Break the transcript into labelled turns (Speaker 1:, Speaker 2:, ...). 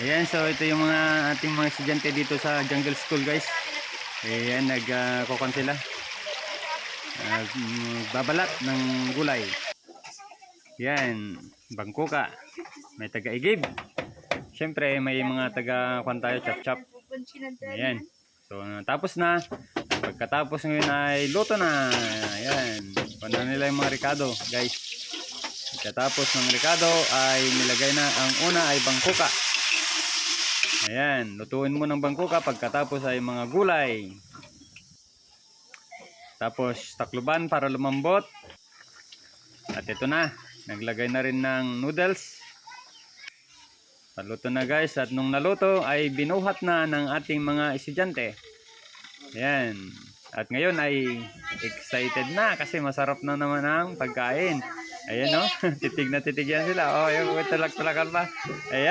Speaker 1: Ayan, so ito yung mga ating mga estudyante dito sa Jungle School guys. Ayan, nagkukan sila. Uh, babalat ng gulay. Yan, bangkuka. May taga-igib. Siyempre, may mga taga-kwan tayo, chap-chap. Ayan. So, tapos na. Pagkatapos ngayon ay luto na. Ayan. Panda nila yung mga ricado, guys. Pagkatapos ng ricado ay nilagay na ang una ay bangkuka. Ayan. Lutuin mo ng bangkuka. Pagkatapos ay mga gulay. Tapos takluban para lumambot. At ito na. Naglagay na rin ng noodles. Paluto na guys at nung naluto ay binuhat na ng ating mga estudyante. Ayan. At ngayon ay excited na kasi masarap na naman ang pagkain. Ayan no, titig na titig yan sila. Oh, yung talak-talakan pa. Ayan.